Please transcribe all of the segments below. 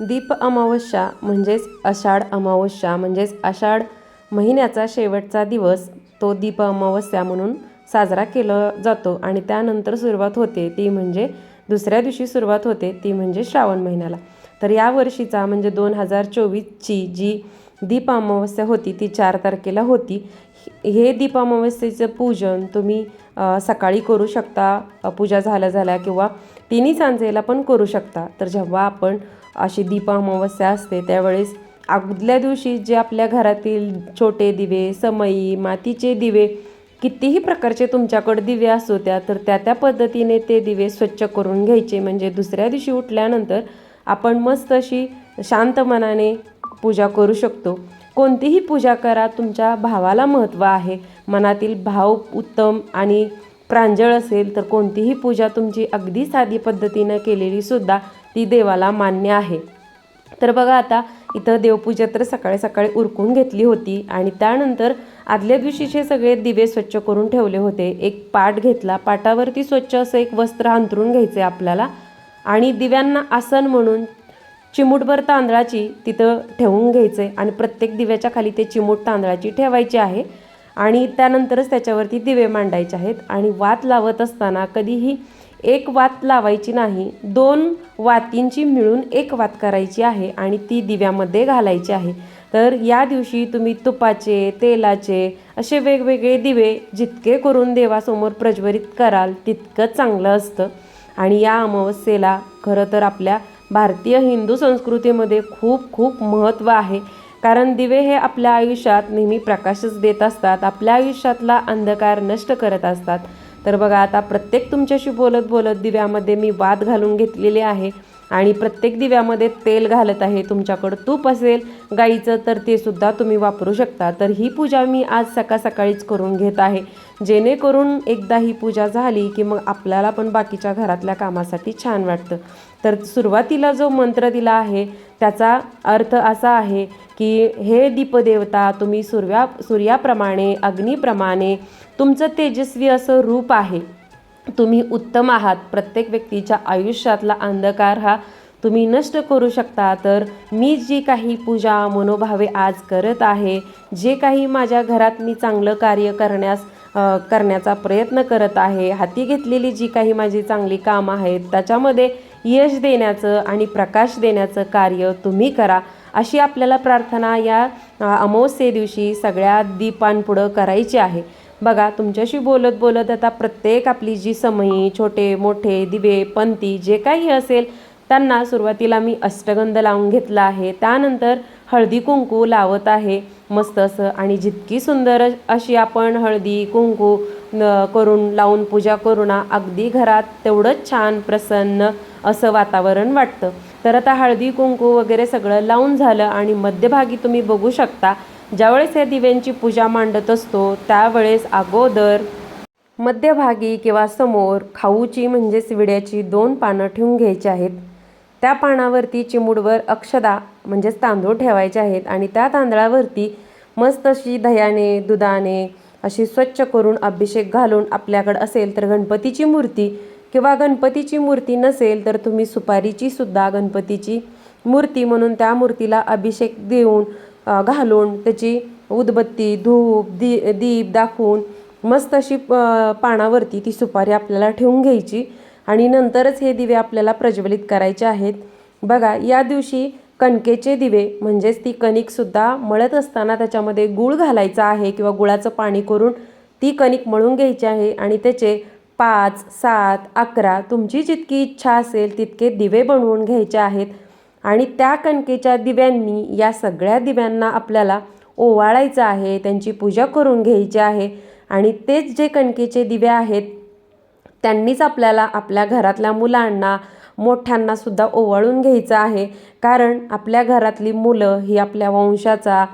दीप अमावस्या म्हणजेच आषाढ अमावस्या म्हणजेच आषाढ महिन्याचा शेवटचा दिवस तो दीप अमावस्या म्हणून साजरा केला जातो आणि त्यानंतर सुरुवात होते ती म्हणजे दुसऱ्या दिवशी सुरुवात होते ती म्हणजे श्रावण महिन्याला. तर या वर्षीचा म्हणजे दोन हजार चोवीसची जी दीप अमावस्या होती ती चार तारखेला होती. हे दीप अमावस्येचं पूजन तुम्ही सकाळी करू शकता पूजा झाल्या झाल्या किंवा तिन्ही सांजेला पण करू शकता. तर जेव्हा आपण अशी दीप अमावस्या असते त्यावेळेस आदल्या दिवशी जे आपल्या घरातील छोटे दिवे समई मातीचे दिवे कितीही प्रकारचे तुमच्याकडे दिवे असू त्या तर त्या त्या पद्धतीने ते दिवे स्वच्छ करून घ्यायचे. म्हणजे दुसऱ्या दिवशी उठल्यानंतर आपण मस्त अशी शांत मनाने पूजा करू शकतो. कोणतीही पूजा करा तुमच्या भावाला महत्त्व आहे. मनातील भाव उत्तम आणि प्रांजळ असेल तर कोणतीही पूजा तुमची अगदी साधी पद्धतीनं केलेली सुद्धा ती देवाला मान्य आहे. तर बघा आता इथं देवपूजा तर सकाळी सकाळी उरकून घेतली होती आणि त्यानंतर आदल्या दिवशीचे सगळे दिवे स्वच्छ करून ठेवले होते. एक पाट घेतला. पाटावरती स्वच्छ असं एक वस्त्र अंथरून घ्यायचे आपल्याला. आणि दिव्यांना आसन म्हणून चिमूटभर तांदळाची तिथं ठेवून घ्यायचे आणि प्रत्येक दिव्याच्या खाली ते चिमूट तांदळाची ठेवायची आहे. आणि त्यानंतरच त्याच्यावरती दिवे मांडायचे आहेत. आणि वात लावत असताना कधीही एक वात लावायची नाही दोन वातींची मिळून एक वात करायची आहे आणि ती दिव्यामध्ये घालायची आहे. तर या दिवशी तुम्ही तुपाचे तेलाचे असे वेगवेगळे दिवे जितके करून देवासमोर प्रज्वलित कराल तितकं चांगलं असतं. आणि या अमावस्येला खरं तर आपल्या भारतीय हिंदू संस्कृतीमध्ये खूप खूप महत्त्व आहे. कारण दिवे हे आपल्या आयुष्यात नेहमी प्रकाशच देत असतात आपल्या आयुष्यातला अंधकार नष्ट करत असतात. तर बघा आता प्रत्येक तुमच्याशी बोलत बोलत दिव्यामध्ये मी वाद घालून घेतलेले आहे आणि प्रत्येक दिव्यामध्ये तेल घालत आहे तुमच्याकडं तूप असेल गाईचं तर ते सुद्धा तुम्ही वापरू शकता. तर ही पूजा मी आज सकाळ सकाळीच करून घेत आहे. जेणेकरून एकदा ही पूजा झाली की मग आपल्याला पण बाकीच्या घरातल्या कामासाठी छान वाटतं. तर सुरुवातीला जो मंत्र दिला आहे त्याचा अर्थ असा आहे की हे दीपदेवता तुम्ही सूर्या सूर्याप्रमाणे अग्नीप्रमाणे तुमचं तेजस्वी असं रूप आहे. तुम्ही उत्तम आहात. प्रत्येक व्यक्तीच्या आयुष्यातला अंधकार हा तुम्ही नष्ट करू शकता. तर मी जी काही पूजा मनोभावे आज करत आहे जे काही माझ्या घरात मी चांगलं कार्य करण्यास करण्याचा प्रयत्न करत आहे हाती घेतलेली जी काही माझी चांगली कामं आहेत त्याच्यामध्ये यश देण्याचं आणि प्रकाश देण्याचं कार्य तुम्ही करा. अशी आपल्याला प्रार्थना या अमावस्ये दिवशी सगळ्या दीपांपुढं करायची आहे. बघा तुमच्याशी बोलत बोलत आता प्रत्येक आपली जी समई छोटे मोठे दिवे पंती जे काही असेल त्यांना सुरुवातीला मी अष्टगंध लावून घेतला आहे. त्यानंतर हळदी कुंकू लावत आहे मस्त असं. आणि जितकी सुंदर अशी आपण हळदी कुंकू करून लावून पूजा करू ना अगदी घरात तेवढंच छान प्रसन्न असं वातावरण वाटतं. तर आता हळदी कुंकू वगैरे सगळं लावून झालं आणि मध्यभागी तुम्ही बघू शकता ज्यावेळेस या दिव्यांची पूजा मांडत असतो त्यावेळेस अगोदर मध्यभागी किंवा समोर खाऊची म्हणजेच विड्याची दोन पानं ठेवून घ्यायची आहेत. त्या पानावरती चिमूडवर अक्षदा म्हणजेच तांदूळ ठेवायचे आहेत आणि त्या तांदळावरती मस्त अशी दह्याने दुधाने अशी स्वच्छ करून अभिषेक घालून आपल्याकडं असेल तर गणपतीची मूर्ती किंवा गणपतीची मूर्ती नसेल तर तुम्ही सुपारीची सुद्धा गणपतीची मूर्ती म्हणून त्या मूर्तीला अभिषेक देऊन घालून त्याची उदबत्ती धूप दी दीप दाखवून मस्त अशी पानावरती ती सुपारी आपल्याला ठेवून घ्यायची. आणि नंतरच हे दिवे आपल्याला प्रज्वलित करायचे आहेत. बघा या दिवशी कणकेचे दिवे म्हणजेच ती कणिकसुद्धा मळत असताना त्याच्यामध्ये गूळ घालायचा आहे किंवा गुळाचं पाणी करून ती कणिक मळून घ्यायची आहे. आणि त्याचे पाच सात अकरा तुमची जितकी इच्छा असेल तितके दिवे बनवून घ्यायचे आहेत. आणि त्या कणकेच्या दिव्यांनी या सगळ्या दिव्यांना आपल्याला ओवाळायचं आहे त्यांची पूजा करून घ्यायची आहे आणि तेच जे कणकेचे दिवे आहेत त्यांनीच आपल्याला आपल्या घरातल्या मुलांना मोठ्यांनासुद्धा ओवाळून घ्यायचं आहे. कारण आपल्या घरातली मुलं ही आपल्या वंशाचा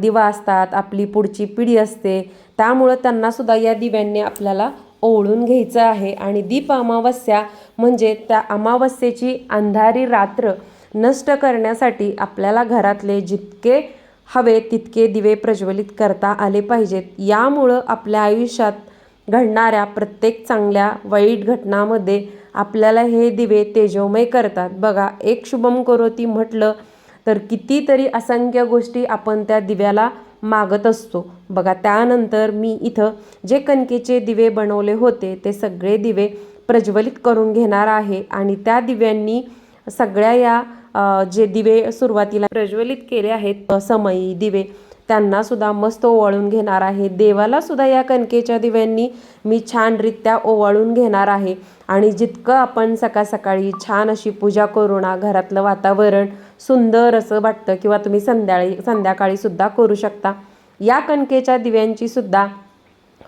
दिवा असतात आपली पुढची पिढी असते. त्यामुळं त्यांनासुद्धा या दिव्यांनी आपल्याला ओवळून घ्यायचं आहे. आणि दीप अमावस्या म्हणजे त्या अमावस्येची अंधारी रात्र नष्ट करण्यासाठी आपल्याला घरातले जितके हवे तितके दिवे प्रज्वलित करता आले पाहिजेत. यामुळं आपल्या आयुष्यात घडणाऱ्या प्रत्येक चांगल्या वाईट घटनामध्ये आपल्याला हे दिवे तेजोमय करतात. बघा एक शुभम करोती म्हटलं तर कितीतरी असंख्य गोष्टी आपण त्या दिव्याला मागत असतो. बघा त्यानंतर मी इथं जे कणकेचे दिवे बनवले होते ते सगळे दिवे प्रज्वलित करून घेणार आहे आणि त्या दिव्यांनी सगळ्या या जे दिवे सुरुवातीला प्रज्वलित केले आहेत समयी दिवे त्यांना सुद्धा मस्त ओवाळून घेणार आहे. देवाला सुद्धा या कणकेच्या दिव्यांनी मी छानरित्या ओवाळून घेणार आहे. आणि जितकं आपण सकाळ सकाळी छान अशी पूजा करू ना घरातलं वातावरण सुंदर असं वाटतं किंवा तुम्ही संध्याकाळी संध्याकाळी सुद्धा करू शकता. या कणकेच्या दिव्यांची सुद्धा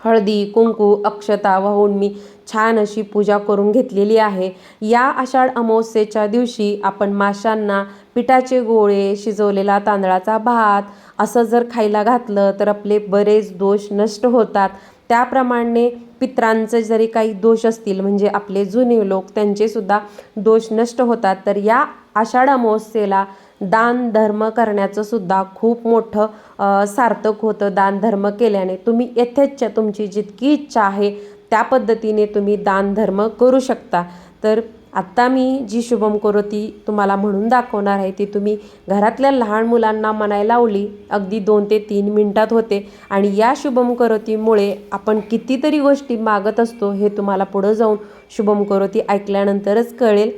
हळदी कुंकू अक्षता वाहून मी छान अशी पूजा करून घेतलेली आहे. या आषाढ अमावस्येच्या दिवशी आपण माशांना पिठाचे गोळे शिजवलेला तांदळाचा भात असं जर खायला घातलं तर आपले बरेच दोष नष्ट होतात. त्याप्रमाणे पित्रांचे जरी काही दोष असतील म्हणजे आपले जुने लोक त्यांचेसुद्धा दोष नष्ट होतात. तर या आषाढ अमावस्येला दान धर्म करण्याचं सुद्धा खूप मोठं सार्थक होतं दान धर्म केल्याने. तुम्ही यथेच्छा तुमची जितकी इच्छा आहे त्या पद्धतीने तुम्ही दानधर्म करू शकता. तर आत्ता मी जी शुभम करोती तुम्हाला म्हणून दाखवणार आहे ती तुम्ही घरातल्या लहान मुलांना म्हणायला लावली अगदी दोन ते तीन मिनटात होते. आणि या शुभम करोतीमुळे आपण कितीतरी गोष्टी मागत असतो हे तुम्हाला पुढं जाऊन शुभम करोती ऐकल्यानंतरच कळेल.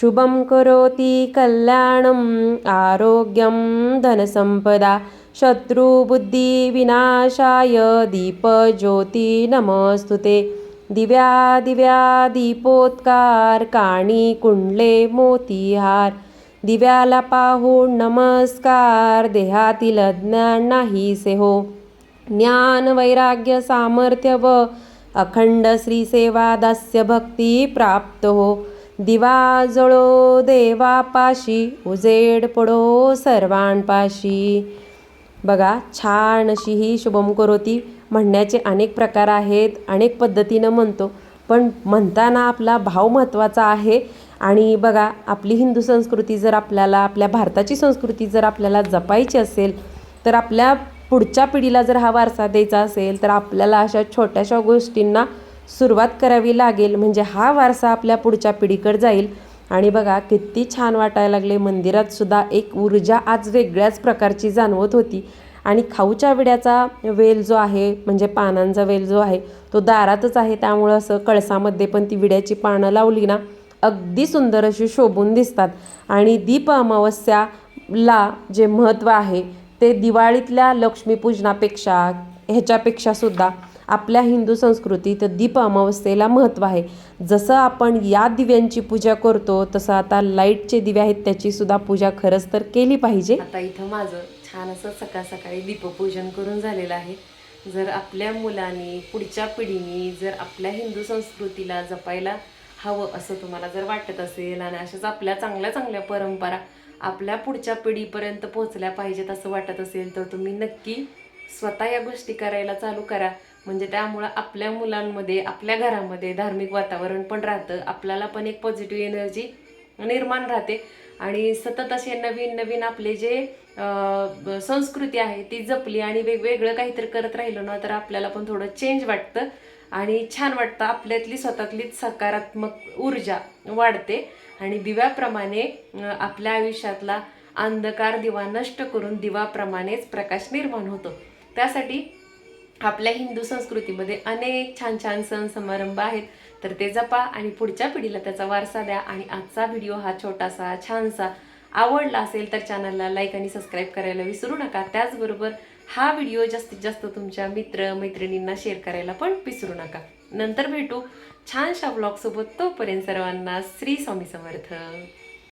शुभम करोती कल्याणम् आरोग्यम धनसंपदा शत्रुबुद्धिविनाशाय दीपज्योती नमस्तु ते दिव्या दिव्या दीपोत्कार काणी कुंडले मोतीहार। दिव्याला पाहून नमस्कार देहातील अज्ञान नाहीसे हो। ज्ञान वैराग्य सामर्थ्य व अखंड श्री सेवा दास्य भक्ती प्राप्त हो। दिवा जळो देवापाशी उजेड पडो सर्वांपाशी। बघा छान अशी ही शुभम करोती म्हणण्याचे अनेक प्रकार आहेत अनेक पद्धतीनं म्हणतो. पण म्हणताना आपला भाव महत्त्वाचा आहे. आणि बघा आपली हिंदू संस्कृती जर आपल्याला आपल्या भारताची संस्कृती जर आपल्याला जपायची असेल तर आपल्या पुढच्या पिढीला जर हा वारसा द्यायचा असेल तर आपल्याला अशा छोट्याशा गोष्टींना सुरुवात करावी लागेल. म्हणजे हा वारसा आपल्या पुढच्या पिढीकडे जाईल. आणि बघा किती छान वाटायला लागले. मंदिरात सुद्धा एक ऊर्जा आज वेगळ्याच प्रकारची जाणवत होती. आणि खाऊच्या विड्याचा वेल जो आहे म्हणजे पानांचा वेल जो आहे तो दारातच आहे. त्यामुळं असं कळसामध्ये पण ती विड्याची पानं लावली ना अगदी सुंदर अशी शोभून दिसतात. आणि दीप अमावस्याला जे महत्त्व आहे ते दिवाळीतल्या लक्ष्मीपूजनापेक्षा ह्याच्यापेक्षा सुद्धा आपल्या हिंदू संस्कृतीत दीप अमावस्येला महत्त्व आहे. जसं आपण या दिव्यांची पूजा करतो तसं आता लाईटचे दिवे आहेत त्याची सुद्धा पूजा खरंच तर केली पाहिजे. आता इथं माझं छान असं सकाळ सकाळी दीपपूजन करून झालेलं आहे. जर आपल्या मुलांनी पुढच्या पिढीने जर आपल्या हिंदू संस्कृतीला जपायला हवं असं तुम्हाला जर वाटत असेल आणि अशाच आपल्या चांगल्या चांगल्या परंपरा आपल्या पुढच्या पिढीपर्यंत पोहोचल्या पाहिजेत असं वाटत असेल तर तुम्ही नक्की स्वतः या गोष्टी करायला चालू करा. म्हणजे त्यामुळं आपल्या मुलांमध्ये आपल्या घरामध्ये धार्मिक वातावरण पण राहतं. आपल्याला पण एक पॉझिटिव्ह एनर्जी निर्माण राहते. आणि सतत असे नवीन नवीन आपले जे संस्कृती आहे ती जपली आणि वेगवेगळं काहीतरी करत राहिलो ना तर आपल्याला पण थोडं चेंज वाटतं. आणि छान वाटतं. आपल्यातली स्वतःतलीच सकारात्मक ऊर्जा वाढते. आणि दिव्याप्रमाणे आपल्या आयुष्यातला अंधकार दिवा नष्ट करून दिवाप्रमाणेच प्रकाश निर्माण होतो. त्यासाठी आपल्या हिंदू संस्कृतीमध्ये अनेक छान छान सण समारंभ आहेत. तर ते जपा आणि पुढच्या पिढीला त्याचा वारसा द्या आणि आजचा व्हिडिओ हा छोटासा छानसा आवडला असेल तर चॅनलला लाईक आणि सबस्क्राईब करायला विसरू नका. त्याचबरोबर हा व्हिडिओ जास्तीत जास्त तुमच्या मित्र मैत्रिणींना शेअर करायला पण विसरू नका. नंतर भेटू छानशा ब्लॉगसोबत तोपर्यंत सर्वांना श्री स्वामी समर्थ.